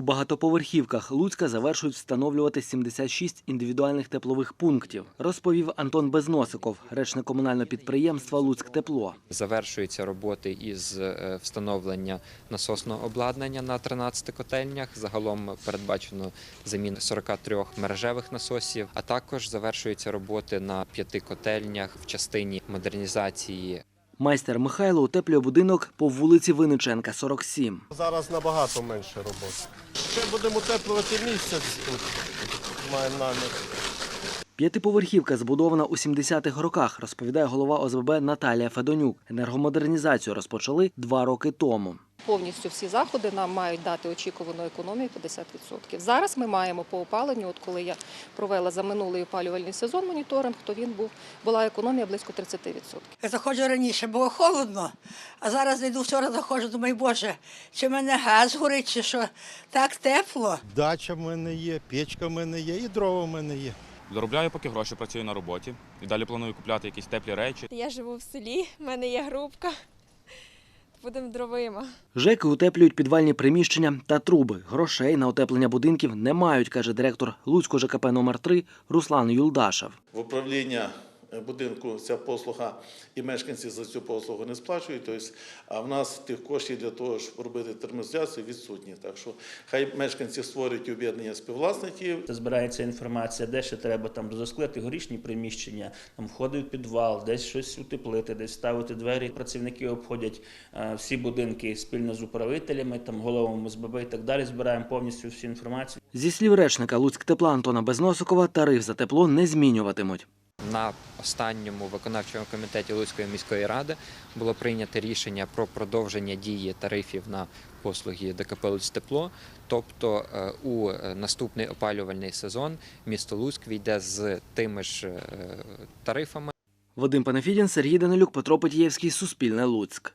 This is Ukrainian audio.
У багатоповерхівках Луцька завершують встановлювати 76 індивідуальних теплових пунктів, розповів Антон Безносиков, речник комунального підприємства Луцьктепло. Завершуються роботи із е, встановлення насосного обладнання на 13 котельнях. Загалом передбачено заміну 43 мережевих насосів, а також завершуються роботи на п'яти котельнях в частині модернізації Майстер Михайло утеплює будинок по вулиці Винниченка, 47. Зараз набагато менше роботи. Ще будемо утеплювати місяць тут. Маємо намір. П'ятиповерхівка збудована у 70-х роках, розповідає голова ОСББ Наталія Федонюк. Енергомодернізацію розпочали два роки тому. Повністю всі заходи нам мають дати очікувану економію 50%. Зараз ми маємо по опаленню, от коли я провела за минулий опалювальний сезон моніторинг, то він був була економія близько 30%. Я заходжу раніше, було холодно, а зараз йду вчора заходжу, думаю, боже, чи в мене газ горить, чи що так тепло. Дача в мене є, печка в мене є і дрова в мене є. Доробляю поки гроші, працюю на роботі. І далі планую купляти якісь теплі речі. Я живу в селі, в мене є групка. Будемо дровима. ЖЕКи утеплюють підвальні приміщення та труби. Грошей на утеплення будинків не мають, каже директор Луцького ЖКП номер 3 Руслан Юлдашев. в управління будинку ця послуга і мешканці за цю послугу не сплачують. Тобто, а в нас тих коштів для того, щоб робити термоізоляцію, відсутні. Так що хай мешканці створюють об'єднання співвласників, Збирається інформація, де ще треба там розклити горішні приміщення, там входи в підвал, десь щось утеплити, десь ставити двері. Працівники обходять е, всі будинки спільно з управителями, там головами СББ і так далі. Збираємо повністю всю інформацію. Зі слів речника Луцьктепла Антона Безносикова, тариф за тепло не змінюватимуть. На останньому виконавчому комітеті Луцької міської ради було прийнято рішення про продовження дії тарифів на послуги ДКП «Луцьтепло». Тобто е, у е, наступний опалювальний сезон місто Луцьк війде з тими ж е, тарифами. Вадим Панафідін, Сергій Данилюк, Петро Петієвський, Суспільне Луцьк.